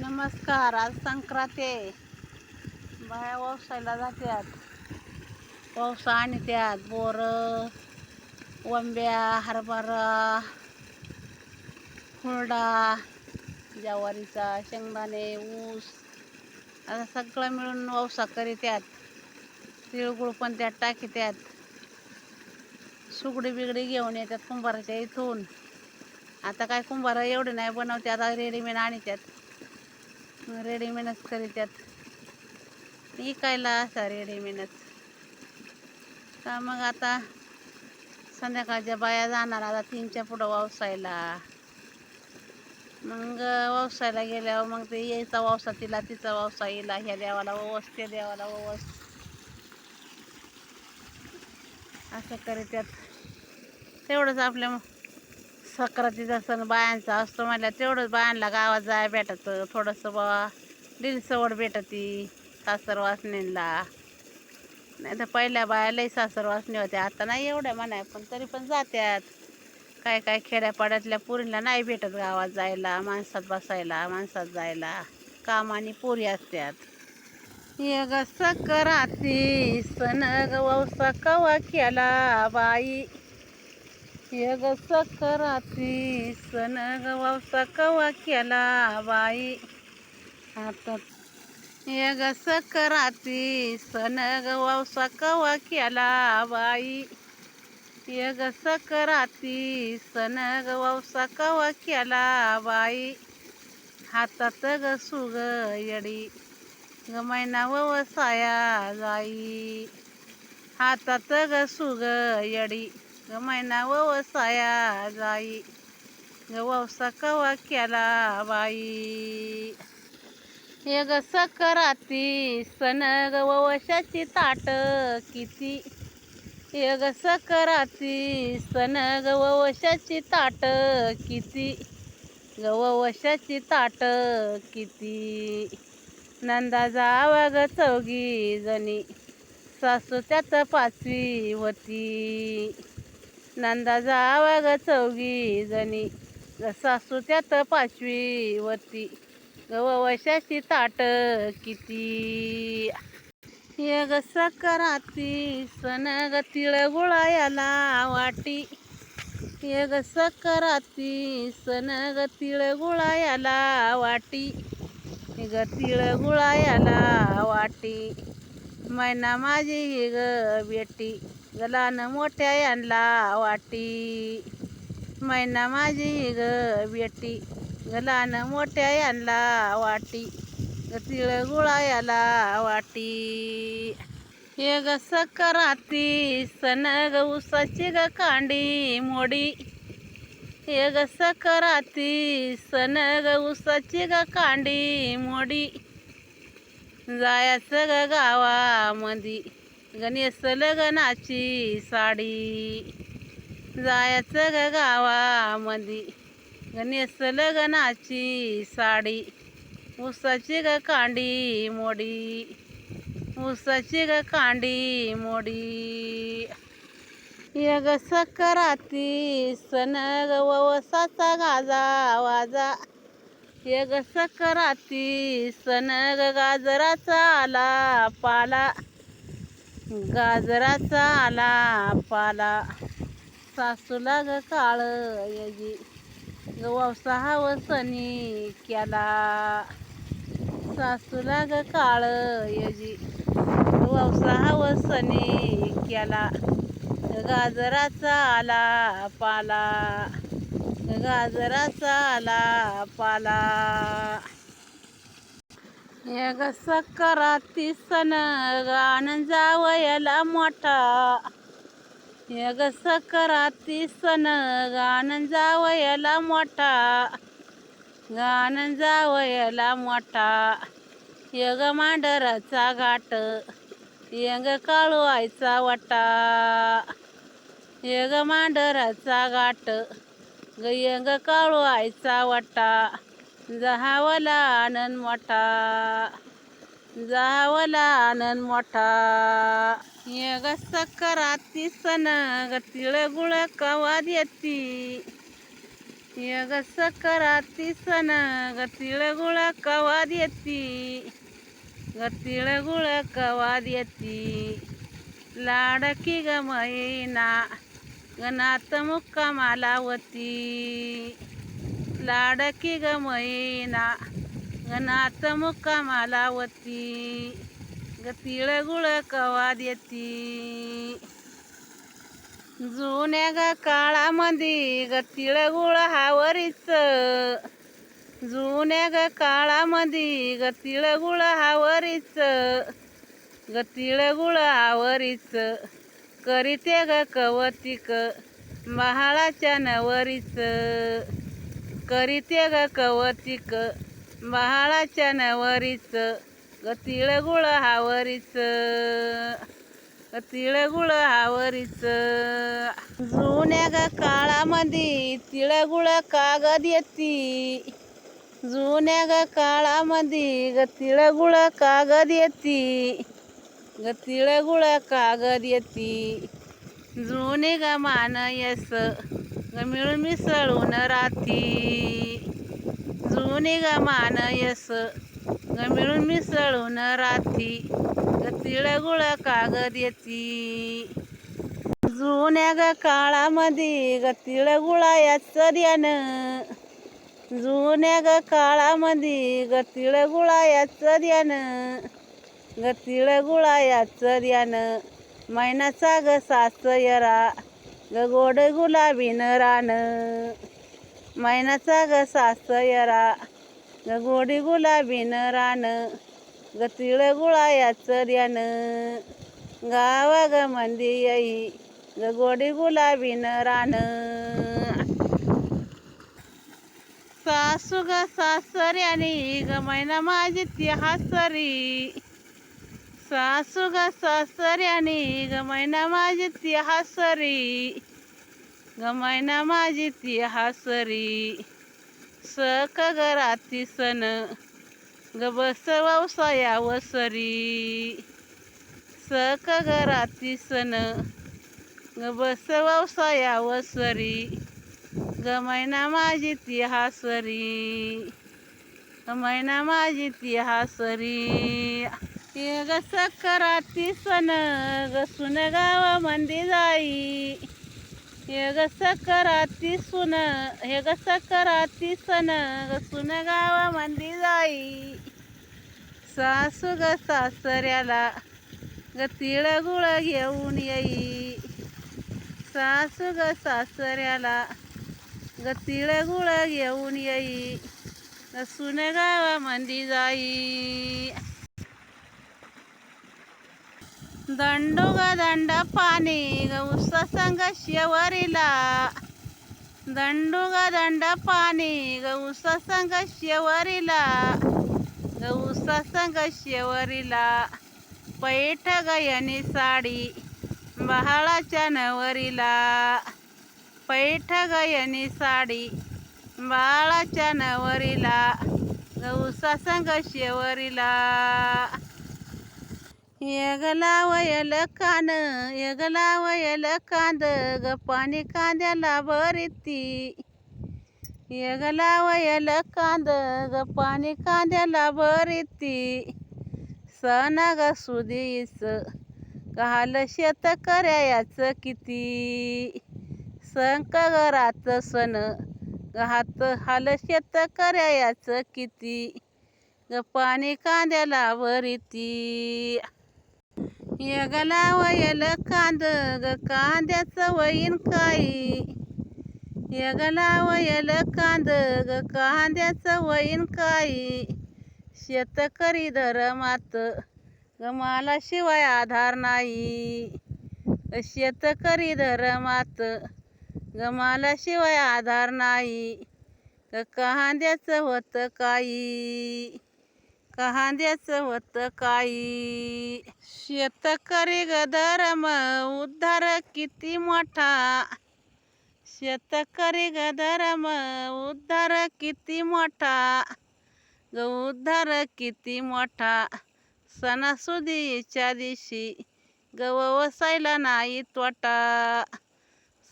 नमस्कार आज संक्रांती आहे. बाया व्यवसायाला जात्यात. पावसा आणत्यात बोरं वंब्या हरभरा हुरडा ज्वारीचा शेंगदाणे ऊस आता सगळं मिळून व्यवसा करीत्यात. तिळगुळ पण त्यात टाकीत्यात. सुगडी बिगडी घेऊन येतात कुंभाराच्या इथून. आता काय कुंभार एवढे नाही बनवते आता रेडीमेड आणत्यात. रेडीमेडच करीत्यात विकायला असा रेडीमेडच का मग आता संध्याकाळच्या बाया जाणार आता तीनच्या पुढं वावसायला. मग वावसायला गेल्यावर मग ते यायचा वावसा तिला तिचा वावसा येईल ह्या देवाला ओवस त्या देवाला ओवस असं करीत्यात तेवढंच आपल्या सक्रातीचा सण बायांचा असतो म्हटलं तेवढंच बायांना गावात जाय भेटायचं थोडंसं बा दिल सवड भेटती सासरवासनीला नाही तर पहिल्या बाया लई सासर वासणी होत्या. आता नाही एवढ्या म्हणाय पण तरी पण जात्यात. काय काय खेड्यापाड्यातल्या पुरीला नाही भेटत गावात जायला माणसात बसायला माणसात जायला. काम आणि पुरी असत्यात. यग सकराती सण गवसा कवा केला बाई? यग सकराती सन गवसा कवा केला बाई हातात यग सकराती सन गवसा कवा केला बाई यग सकराती सन गवसा कवा केला बाई हातात ग सुग यडी ग मैना ववसाया जाई हातात ग सुग यडी. ग मैना ववसाया जाई. ग ववसा कवा केला बाई? यग सकराती सण ग ववशाची ताट किती? यग सकराती सण ग ववशाची ताट किती? ग ववशाची ताट किती? नंदा जावा ग चौघी जणी. सासू त्यात पाचवी होती. नंदा जावा ग चौगी जणी. ग सासू त्यात पाचवी वरती ग ताट किती. यग सकराती सण ग तिळगुळायाला वाटी. यग सकराती सण ग तिळगुळायाला वाटी. ग तिळगुळायाला वाटी. मैना माझी ग बेटी गलान मोठ्या यांना वाटी. मैना माझी ग बेटी गलान मोठ्या यांना वाटी. ग तिळगुळायाला वाटी. हे ग सकराती सन ग उसाची ग कांडी मोडी. हे ग सकराती सन ग उसाची ग कांडी मोडी. जायचं ग गावामधी गणेश लग्नाची साडी. जायचं ग गावामधी गणेश लग्नाची साडी. उसाची ग कांडी मोडी. उसाची ग कांडी मोडी. यग सकराती सनग ग ववसाचा गाजा वाजा. एक सकराती सण ग गाजराचा आला पाला. गाजराचा आला पाला. सासूला ग काळ यजी ग ववसा केला. सासूला ग काळ यजी ववसा सनी केला. गाजराचा आला पाला. गाजराचा आला पाला यग सक्राती सण गाण जावयाला मोठा. यग सक्राती सण गाण जावयाला मोठा. गाण जावयाला मोठा. यग मांडराचा घाट यंग काळवायचा आईचा वाटा. यग मांडराचा घाट ग काळू आयचा वाटा जहावला आनंद मोठा. जहावला आनंद मोठा. यग सकराती सण ग तिळगुळ कवाद येती. यग सकराती सण ग तिळगुळ कवाद येती. ग तिळगुळ कवाद येती. लाडकी ग मैना गणात मुक्कामाला लाडकी ग मैना गनात मुक्कामाला वती ग तिळगुळ कवा देती जुन्या ग काळामध्ये ग तिळगुळ हावरीच. जुन्या ग काळामध्ये ग तिळगुळ हावरीच. ग तिळगुळ हावरीच. करीते ग कवतिक महाळाच्या नवरीच. करीते ग कवतिक महाळाच्या नवरीच. ग तिळगुळ हावरीच. तिळगुळ हावरीच. जुन्या ग काळामध्ये तिळगुळ कागद येती. जुन्या ग काळामध्ये ग तिळगुळ कागद येती. ग तिळगुळ कागद येती. जुने ग मान येस ग मिळून मिसळून राहती जुने ग मान येस ग मिळून मिसळून राहती ग तिळगुळ कागद येती. जुन्या ग काळामध्ये ग तिळगुळायाचं ध्यान. जुन्या ग काळामध्ये ग तिळगुळायाचं ध्यान. ग तिळगुळायाचं ध्यान मैनाचा ग सासयरा ग गोड गुलाबीन रान. मैनाचा ग सासयरा ग गोडी गुलाबीन रान. ग तिळगुळायाचं ध्यान गावा ग मंदी येई ग गोडी गुलाबीन रान. सासू ग सासऱ्यानी ग मैना माझी ती हासरी. सासू ग सासऱ्यानी ग माझी ती हासरी. ग माझी ती हासरी. सक घराती सन ग बस ववसाया वसरी. सक घराती सन ग बस ववसाया वसरी. ग माझी ती हासरी. ग मैना माझी ती हासरी. ये ग सकराती सन ग सुन जाई. हे ग सकराती सुन हे ग सकराती सन ग सुन जाई. सासू ग सासऱ्याला ग तिळगुळ घेऊन येई. सासू ग सासऱ्याला ग तिळगुळ घेऊन येई. ग सुन जाई. दंडू ग दंड पाणी ग उस संग शेवरीला. दंडू ग दंड पाणी ग उस संग शेवरीला. ग संग शेवरीला. पैठ गयनी साडी बहाळाच्या नवरीला. पैठ गयनी साडी बाळाच्या नवरीला. ग संग शेवरीला. यगला वयल कान यगला कांद ग पाणी कांद्याला भरीती यगला वयल कांद ग पाणी कांद्याला भरीती सण ग सुदीस काल शेत कर्याच किती. संक घरात सण हात हाल शेत कर्याच किती. ग पाणी कांद्याला भरीती यगला वयल कांद ग कांद्याचं वहीन काही यगला वयल कांद ग कांद्याचं वहीन काही शेतकरी धरमात ग मला शिवाय आधार नाही शेतकरी धरमात ग मला शिवाय आधार नाही ग कांद्याचं होतं काही. कांद्याचं होतं काही. शेतकरी ग उद्धार किती मोठा. शेतकरी ग उद्धार किती मोठा. ग उद्धार किती मोठा. सणासुदीच्या दिवशी गव वसायला नाही तोटा.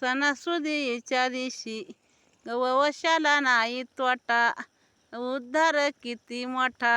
सणासुदीच्या दिवशी वशाला नाही तोटा. उद्धार किती मोठा.